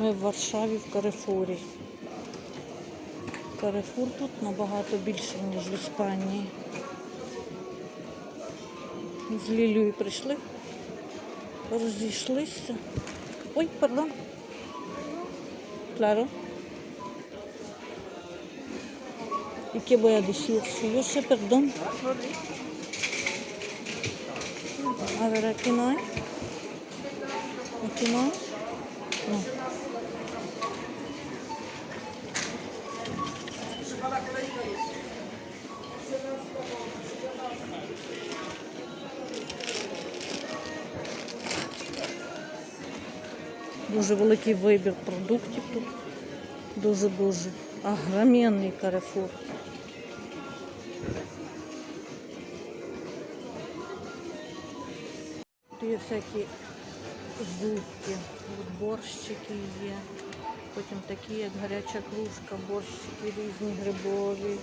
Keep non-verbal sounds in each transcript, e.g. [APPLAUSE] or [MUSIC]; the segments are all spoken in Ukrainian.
Ми в Варшаві в Карифурі. Карифур тут набагато більше, ніж в Іспанії. З Лілею прийшли, розійшлися. Ой, пардон. Claro. ¿Y qué voy a decir? Si yo sé perdón. A Дуже великий вибір продуктів тут. Дуже-дуже. Огроменний карифур. Тут є всякі зубки, борщики є. Потім такі, як гаряча кружка, борщики різні грибові,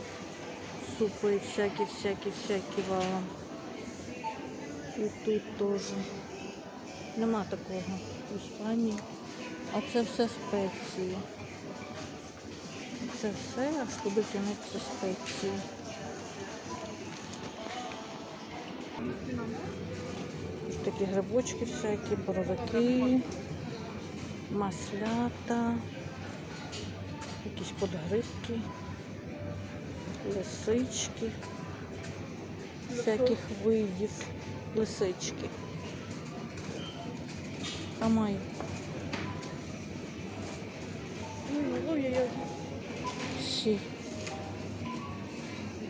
супи, всякі, всякі, всякі валом. І тут теж. Нема такого в Іспанії. А це все спеції. Це все, аж туди тянеться спеції. Ось такі грибочки всякі, боровики, маслята, якісь подгрибки, лисички, всяких видів лисички. Амай. Всі.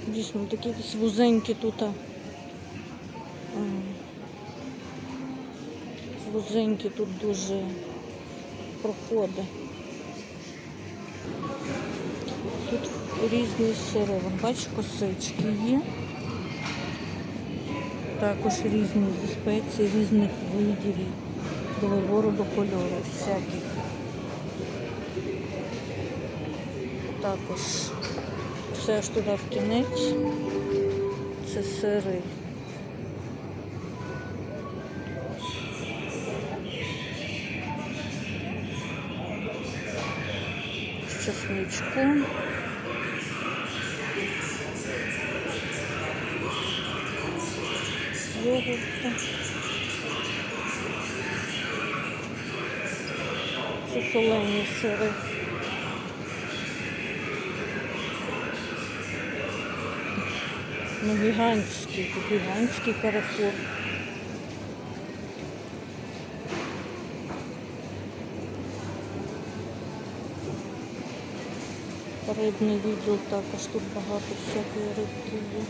Дійсно, такі якісь вузенькі тут. Вузенькі тут дуже проходи. Тут різні сири. Бачиш, косички є. Також різні зі спецій, різних видів до вибору кольору всяких. Також все ж туди в кінець. Це сири. З чесничком. Це солені сири. Ну, гігантський, гігантський карафор. Рибний відділ також тут багато всякої рибки є.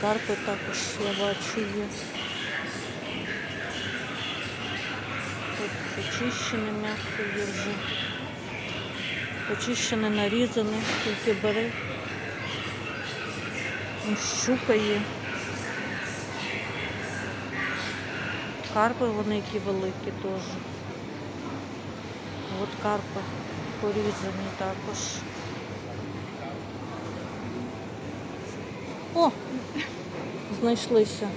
Карпи також я бачу є. Тут почищене м'ясо є вже. Почищене, нарізане, тільки бери. Ось Щука є. Карпи вони які великі теж. От карпи порізані також. Знайшлися.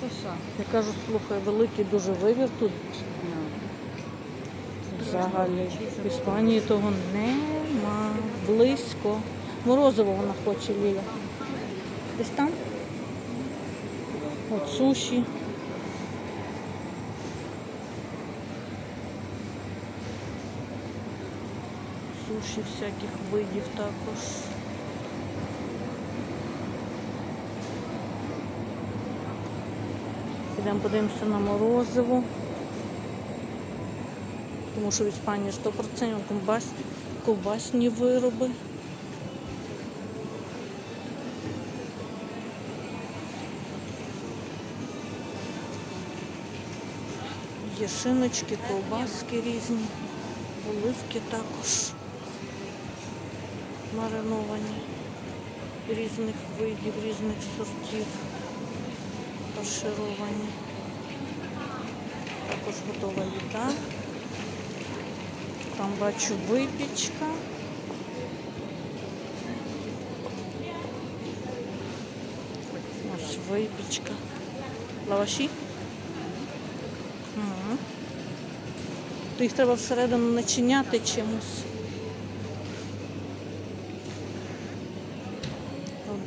То що? Я кажу, слухай, великий дуже вибір тут. Взагалі в Іспанії того нема. Близько. Морозиво вона хоче Ліля. Десь там? От суші. Суші всяких видів також. Підемо подивимося на морозиво. Тому що в Іспанії 100% ковбас, ковбасні вироби. Є шиночки, ковбаски різні, оливки також мариновані різних видів, різних сортів, фаршировані. Також готова їда. Там бачу випічка. Ось випічка. Лаваші? То їх треба всередину начиняти чимось.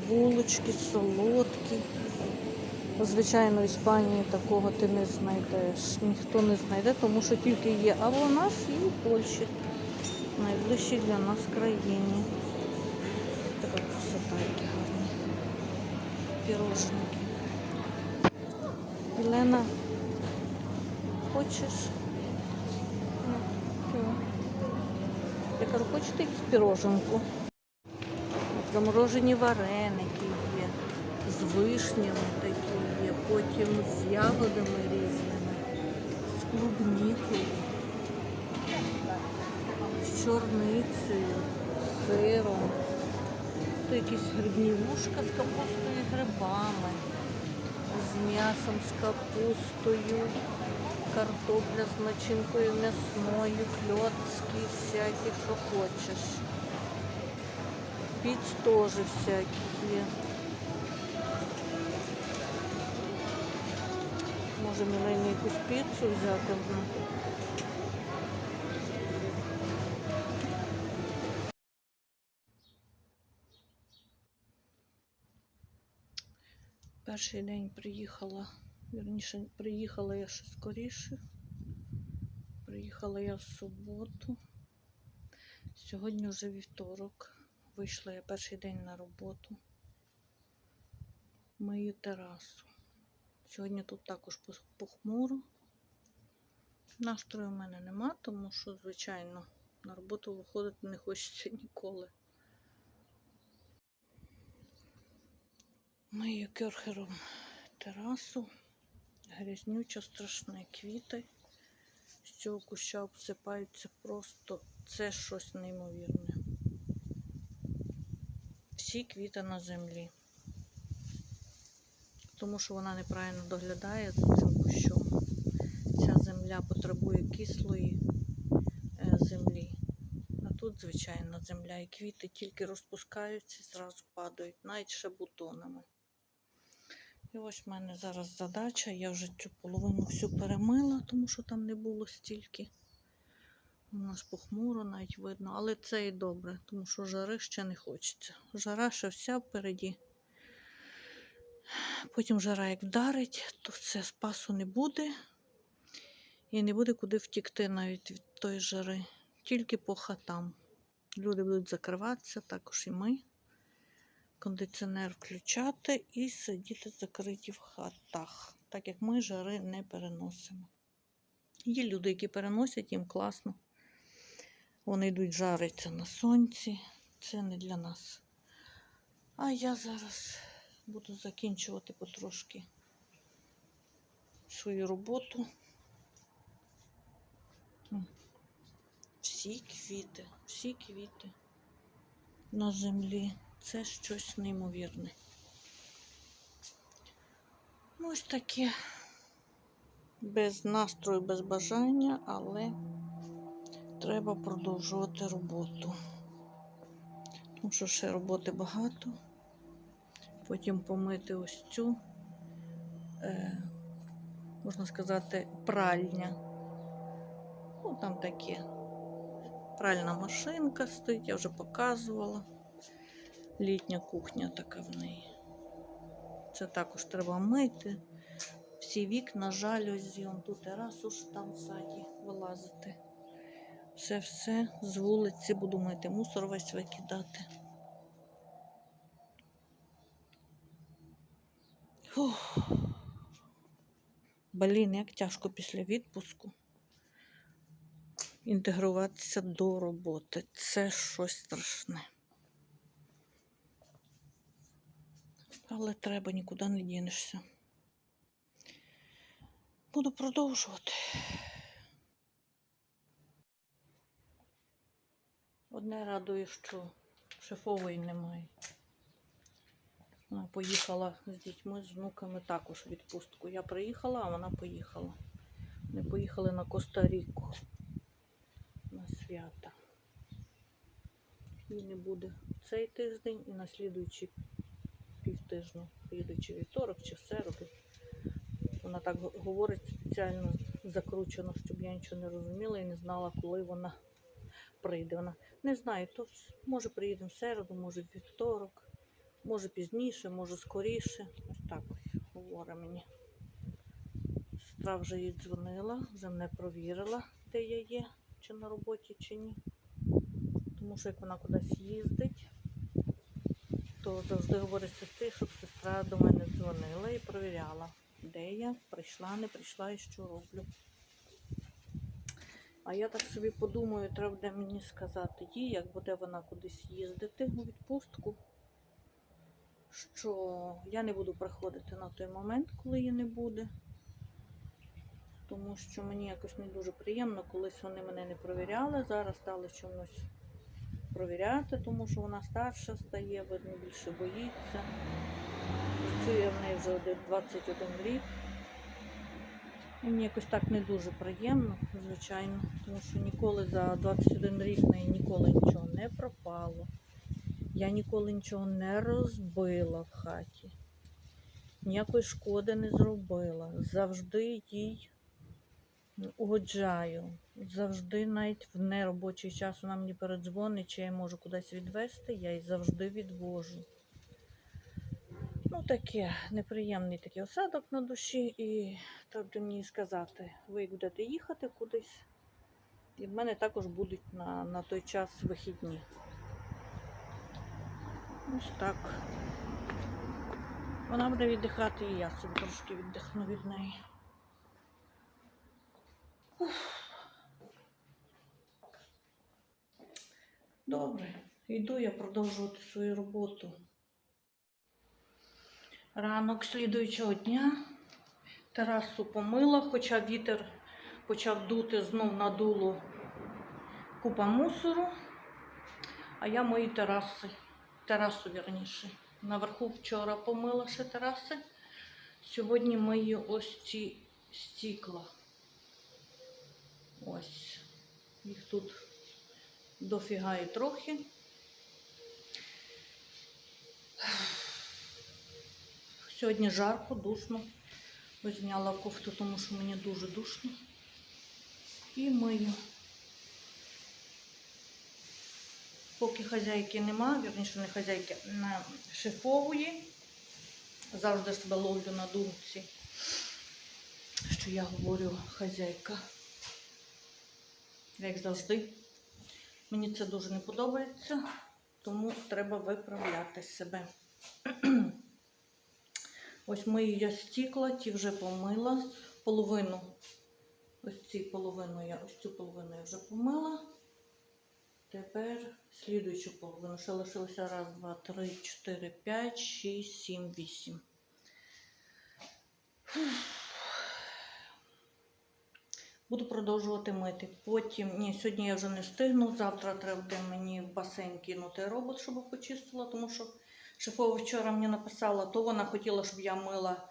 Булочки, солодкі. Звичайно, в Іспанії такого ти не знайдеш. Ніхто не знайде, тому що тільки є або у нас і у Польщі. Найближчій для нас країні. Така красота, які гарні. Пірожники. Єлена, хочеш? Ну. Я кажу, хочете якусь піроженку? Заморожені вареники з вишнями такі є, потім з ягодами різними, з клубнікою, з чорницею, з сиром. Тут якісь грибні вушка з капустою і грибами, з м'ясом, з капустою, картопля з начинкою м'ясною, кльоцки всякі, що хочеш. Піц теж всякі є. Може Мілені якусь піцу взяти? Ну. Перший день приїхала, вірніше, приїхала я ще скоріше. Приїхала я в суботу. Сьогодні вже вівторок. Вийшла я перший день на роботу. Мию терасу. Сьогодні тут також похмуро. Настрою в мене нема, тому що, звичайно, на роботу виходити не хочеться ніколи. Мию керхером терасу. Грязнюча, страшна квіти. З цього куща обсипаються просто це щось неймовірне. Всі квіти на землі. Тому що вона неправильно доглядає за цим. Ця земля потребує кислої е, землі. А тут, звичайно, земля і квіти тільки розпускаються і зразу падають, навіть ще бутонами. І ось в мене зараз задача. Я вже цю половину всю перемила, тому що там не було стільки. У нас похмуро навіть видно, але це і добре, тому що жари ще не хочеться. Жара ще вся впереді. Потім жара як вдарить, то все спасу не буде. І не буде куди втікти навіть від тої жари. Тільки по хатам. Люди будуть закриватися, також і ми. Кондиціонер включати і сидіти закриті в хатах, так як ми жари не переносимо. Є люди, які переносять, їм класно. Вони йдуть жариться на сонці. Це не для нас. А я зараз буду закінчувати потрошки свою роботу. Всі квіти, всі квіти на землі. Це щось неймовірне. Ну, Ось таке без настрою, без бажання, але треба продовжувати роботу. Тому що ще роботи багато. Потім помити ось цю, е, можна сказати, пральня. Ну, там таке. Пральна машинка стоїть, я вже показувала. Літня кухня така в неї. Це також треба мити. Всі вікна, жалюзі, он тут терасу ж там ззаді вилазити. Все все з вулиці буду мити, мусор весь викидати. Фух. Блін, як тяжко після відпуску інтегруватися до роботи. Це щось страшне. Але треба, нікуди не дінешся. Буду продовжувати. Одне радує, що шефової немає. Поїхала з дітьми, з внуками також відпустку. Я приїхала, а вона поїхала. Вони поїхали на Коста-Ріку на свята. Її не буде цей тиждень і на слідуючий півтижню. Приїду чи вівторок, чи в середу. Вона так говорить спеціально закручено, щоб я нічого не розуміла і не знала, коли вона прийде. Вона не знаю, то може приїдемо в середу, може в вівторок, може пізніше, може скоріше. Ось так ось говорить мені. Сестра вже їй дзвонила, вже мене провірила, де я є, чи на роботі, чи ні. Тому що як вона кудись їздить, то завжди говорить сестрі, щоб сестра до мене дзвонила і провіряла, де я, прийшла, не прийшла і що роблю. А я так собі подумаю, треба буде мені сказати їй, як буде вона кудись їздити у відпустку, що я не буду приходити на той момент, коли її не буде. Тому що мені якось не дуже приємно, колись вони мене не провіряли, зараз стали чомусь провіряти, тому що вона старша стає, видно, більше боїться. Працює в неї вже 21 рік. І мені якось так не дуже приємно, звичайно, тому що ніколи за 21 рік в неї ніколи нічого не пропало. Я ніколи нічого не розбила в хаті, ніякої шкоди не зробила. Завжди їй угоджаю. Завжди, навіть в неробочий час вона мені передзвонить, чи я можу кудись відвезти, я її завжди відвожу. Ну, таке неприємний такий осадок на душі, і треба мені сказати, ви будете їхати кудись, і в мене також будуть на, на той час вихідні. Ось так. Вона буде віддихати, і я собі трошки віддихну від неї. Добре, йду я продовжувати свою роботу. Ранок слідуючого дня терасу помила, хоча вітер почав дути, знов надуло купа мусору. А я мою тераси, терасу вірніше. Наверху вчора помила ще тераси. Сьогодні мию ось ці стікла. Ось. Їх тут дофіга і трохи. Сьогодні жарко, душно. Ось зняла кофту, тому що мені дуже душно. І мию. Поки хазяйки нема, вірніше не хазяйки, на шефової. Завжди себе ловлю на думці, що я говорю хазяйка. Як завжди. Мені це дуже не подобається, тому треба виправляти себе. [CLEARS THROAT] Ось мию я стікла, ті вже помила. Половину. Ось ці половину я, ось цю половину я вже помила. Тепер слідуючу половину. Ще лишилося раз, два, три, чотири, п'ять, шість, сім, вісім. Буду продовжувати мити. Потім, ні, сьогодні я вже не встигну. Завтра треба буде мені в басейн кинути робот, щоб почистила, тому що шефова вчора мені написала, то вона хотіла, щоб я мила.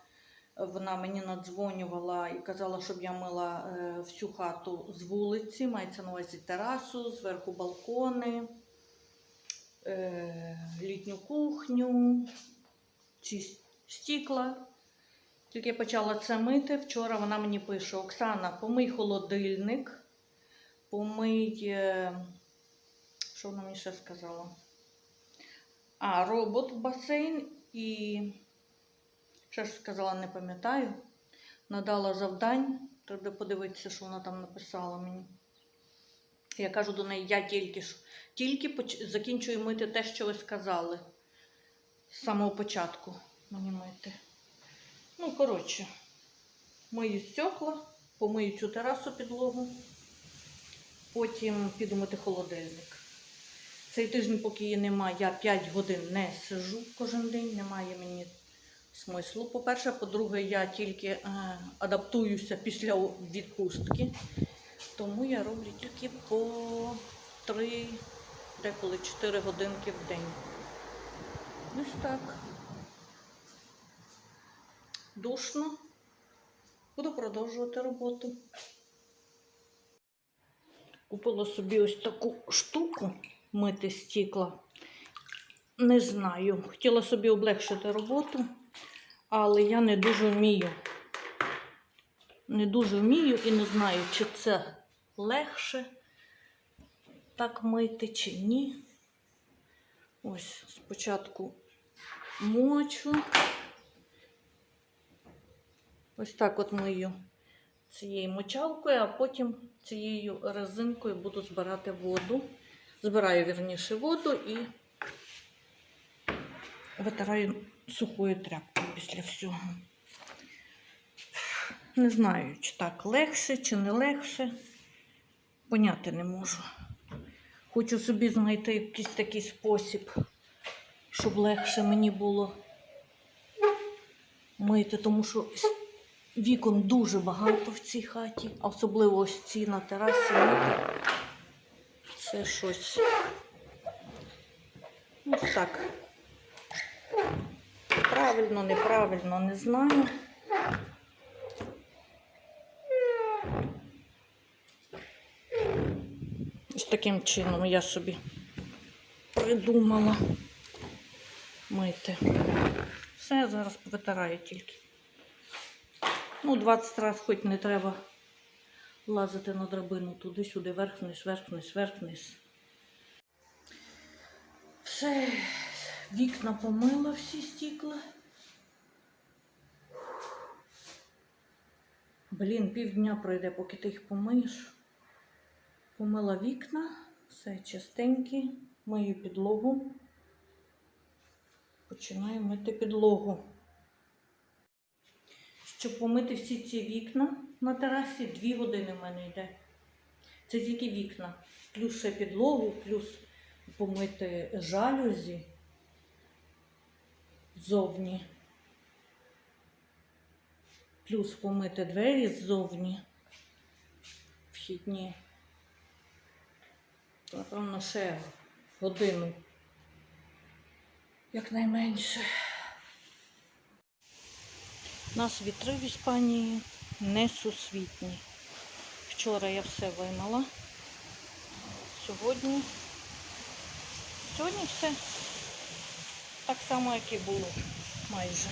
Вона мені надзвонювала і казала, щоб я мила е, всю хату з вулиці, мається на увазі терасу, зверху балкони, е, літню кухню, ці стікла. Тільки я почала це мити. Вчора вона мені пише: Оксана, помий холодильник, помий. е, Що вона мені ще сказала? А, робот басейн і. Ще ж сказала, не пам'ятаю. Надала завдань. Треба подивитися, що вона там написала мені. Я кажу до неї, я тільки ж тільки поч- закінчую мити те, що ви сказали. З самого початку мені мити. Ну, коротше, мию стекла, помию цю терасу підлогу, потім піду мити холодильник. Цей тиждень, поки її немає, я 5 годин не сижу кожен день, немає мені смислу. По-перше, по-друге, я тільки е, адаптуюся після відпустки, тому я роблю тільки по 3, деколи 4 годинки в день. Ось так. Душно. Буду продовжувати роботу. Купила собі ось таку штуку мити стікла. Не знаю. Хотіла собі облегшити роботу, але я не дуже вмію. Не дуже вмію і не знаю, чи це легше так мити, чи ні. Ось спочатку мочу. Ось так от мию цією мочалкою, а потім цією резинкою буду збирати воду. Збираю вірніше воду і витираю сухою тряпкою після всього. Не знаю, чи так легше, чи не легше. Поняти не можу. Хочу собі знайти якийсь такий спосіб, щоб легше мені було мити, тому що вікон дуже багато в цій хаті, а особливо ось ці на терасі мити. Це щось. Ось так. Правильно, неправильно, не знаю. Ось таким чином я собі придумала мити. Все, зараз повитираю тільки. Ну, 20 разів хоч не треба лазити на драбину туди-сюди, вверх-вниз, вверх-вниз, вверх-вниз. Все, вікна помила всі стікла. Блін, півдня пройде, поки ти їх помиєш. Помила вікна, все чистенькі, мию підлогу. Починаю мити підлогу. Щоб помити всі ці вікна на терасі, дві години в мене йде. Це тільки вікна. Плюс ще підлогу, плюс помити жалюзі ззовні. Плюс помити двері ззовні. Вхідні. Напевно, ще годину. Якнайменше. У нас вітри в Іспанії несусвітні. Вчора я все вимила. Сьогодні. Сьогодні все так само, як і було майже.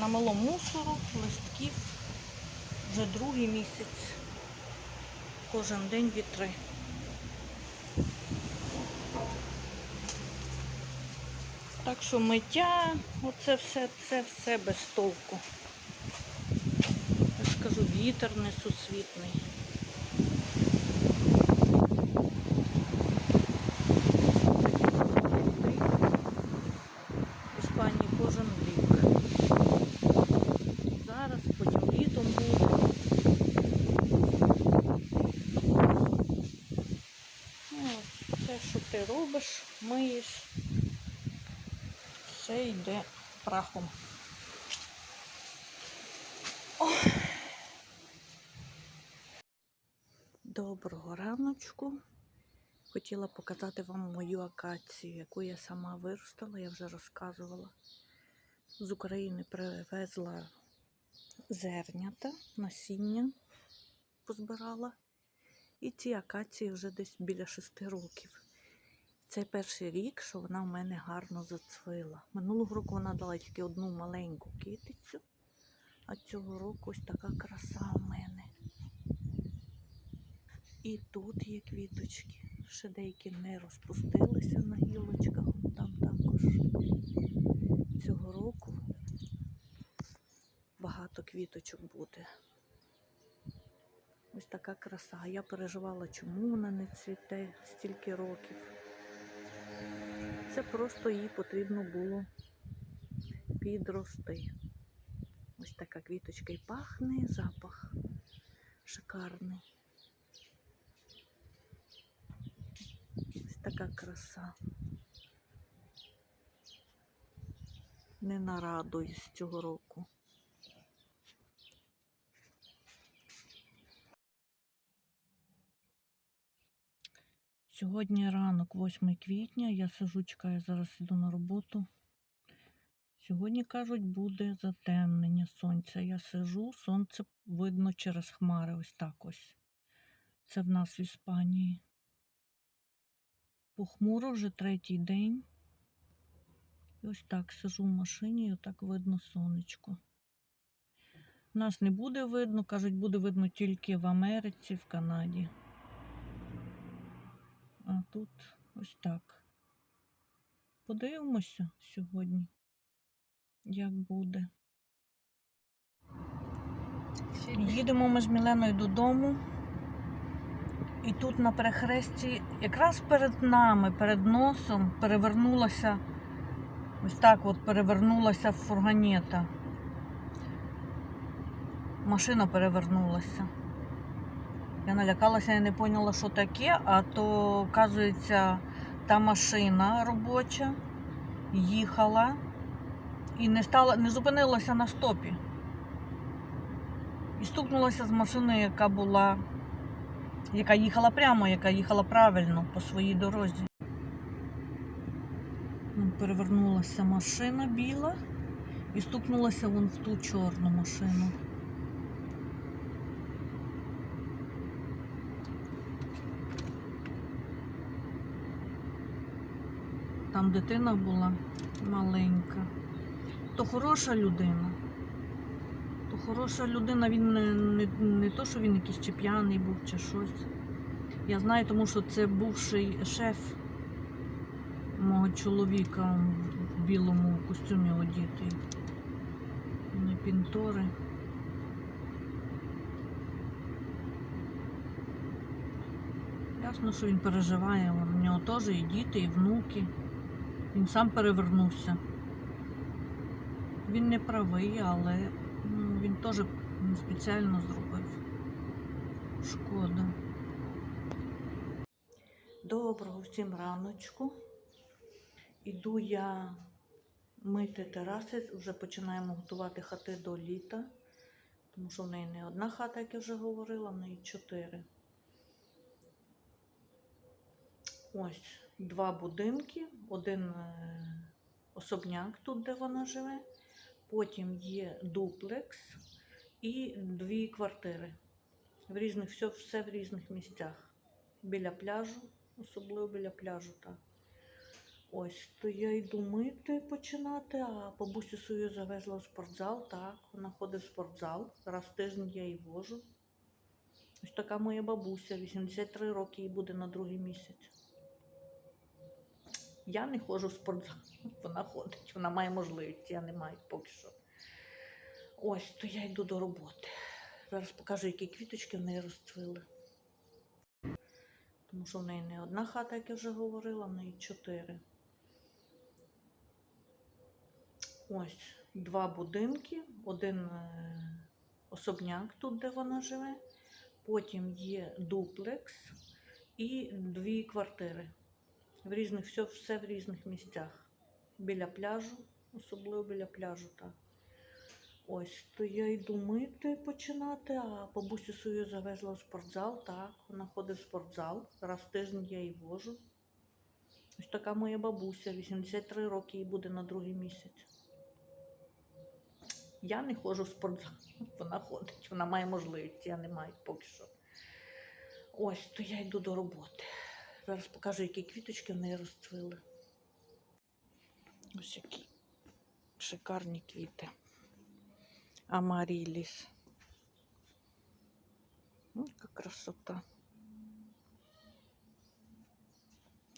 Намало мусору, листків. Вже другий місяць. Кожен день вітри. Так що миття, оце все, це все без толку. Я ж кажу, вітер несусвітний. В Іспанії кожен рік. Зараз, потім літом буде. Ну, все, що ти робиш, миєш все йде прахом. О! Доброго раночку. Хотіла показати вам мою акацію, яку я сама виростила, я вже розказувала. З України привезла зернята, насіння позбирала. І ці акації вже десь біля шести років. Це перший рік, що вона в мене гарно зацвила. Минулого року вона дала тільки одну маленьку китицю, а цього року ось така краса в мене. І тут є квіточки. Ще деякі не розпустилися на гілочках, там також. Цього року багато квіточок буде. Ось така краса. Я переживала, чому вона не цвіте стільки років. Це просто їй потрібно було підрости. Ось така квіточка і пахне, запах шикарний. Ось така краса. Не нарадуюсь цього року. Сьогодні ранок, 8 квітня. Я сижу, чекаю, зараз іду на роботу. Сьогодні, кажуть, буде затемнення сонця. Я сижу, сонце видно через хмари. Ось так ось. Це в нас в Іспанії. Похмуро вже третій день. І ось так сижу в машині, і отак видно сонечко. Нас не буде видно, кажуть, буде видно тільки в Америці, в Канаді. А тут ось так. Подивимося сьогодні, як буде. Їдемо ми з Міленою додому. І тут на перехресті, якраз перед нами, перед носом, перевернулася, ось так от перевернулася фургонета. Машина перевернулася. Я налякалася, я не поняла, що таке, а то, оказується, та машина робоча їхала і не, стала, не зупинилася на стопі. І стукнулася з машиною, яка була, яка їхала прямо, яка їхала правильно по своїй дорозі. Перевернулася машина біла і стукнулася вон в ту чорну машину. Там дитина була маленька. То хороша людина. То хороша людина, він не, не, не то, що він якийсь чи п'яний був, чи щось. Я знаю, тому що це бувший шеф мого чоловіка в білому костюмі одітий. Не пінтори. Ясно, що він переживає. У нього теж і діти, і внуки. Він сам перевернувся. Він не правий, але ну, він теж спеціально зробив. Шкода. Доброго всім раночку. Іду я мити тераси, вже починаємо готувати хати до літа, тому що в неї не одна хата, як я вже говорила, в неї чотири. Ось два будинки, один е, особняк тут, де вона живе, потім є дуплекс і дві квартири. В різних, все, все в різних місцях. Біля пляжу, особливо біля пляжу, так. Ось, то я йду мити починати, а бабусю свою завезла в спортзал, так, вона ходить в спортзал. Раз в тиждень я її вожу. Ось така моя бабуся, 83 роки їй буде на другий місяць. Я не ходжу в спортзал, [LAUGHS] вона ходить, вона має можливість, я не маю поки що. Ось, то я йду до роботи. Зараз покажу, які квіточки в неї розцвіли. Тому що в неї не одна хата, як я вже говорила, в неї чотири. Ось два будинки, один е, особняк тут, де вона живе, потім є дуплекс і дві квартири. В різних, все, все в різних місцях. Біля пляжу, особливо біля пляжу, так. Ось, то я йду мити починати, а бабусю свою завезла в спортзал, так, вона ходить в спортзал. Раз в тиждень я її вожу. Ось така моя бабуся, 83 роки їй буде на другий місяць. Я не ходжу в спортзал, [LAUGHS] вона ходить, вона має можливість, я не маю поки що. Ось, то я йду до роботи. Зараз покажу, які квіточки в неї розцвіли. Ось які шикарні квіти. Амаріліс. Яка красота.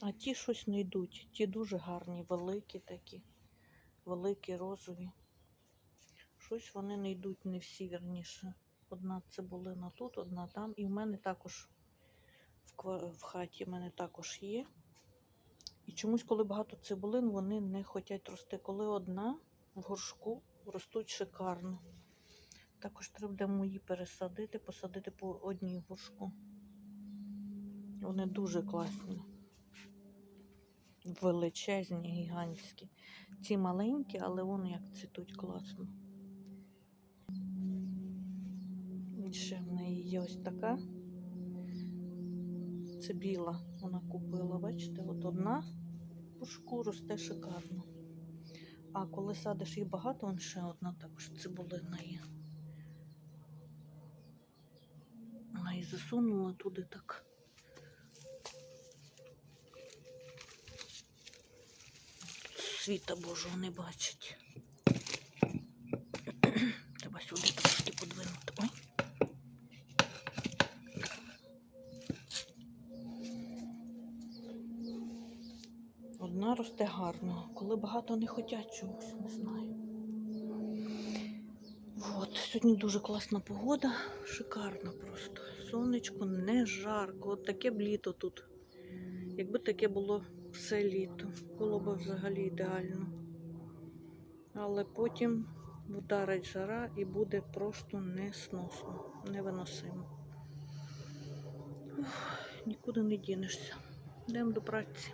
А ті щось не йдуть. Ті дуже гарні, великі такі, великі розові. Щось вони не йдуть не всі вірніше. Одна цибулина тут, одна там. І в мене також в, хаті в мене також є. І чомусь, коли багато цибулин, вони не хочуть рости. Коли одна в горшку ростуть шикарно. Також треба мої пересадити, посадити по одній горшку. Вони дуже класні. Величезні, гігантські. Ці маленькі, але вони як цвітуть класно. Ще в неї є ось така. Це біла, вона купила, бачите, от одна пушку росте шикарно. А коли садиш їх багато, вон ще одна також цибулина є. Вона її засунула туди так. світа Божого не бачить. Треба сюди трошки подвинути. Ой. Одна росте гарно, коли багато не хотять чогось, не знаю. От, сьогодні дуже класна погода, шикарна просто. Сонечко не жарко. От таке б літо тут. Якби таке було все літо, було б взагалі ідеально. Але потім вдарить жара і буде просто несносно, невиносимо. Ух, нікуди не дінешся. Йдемо до праці.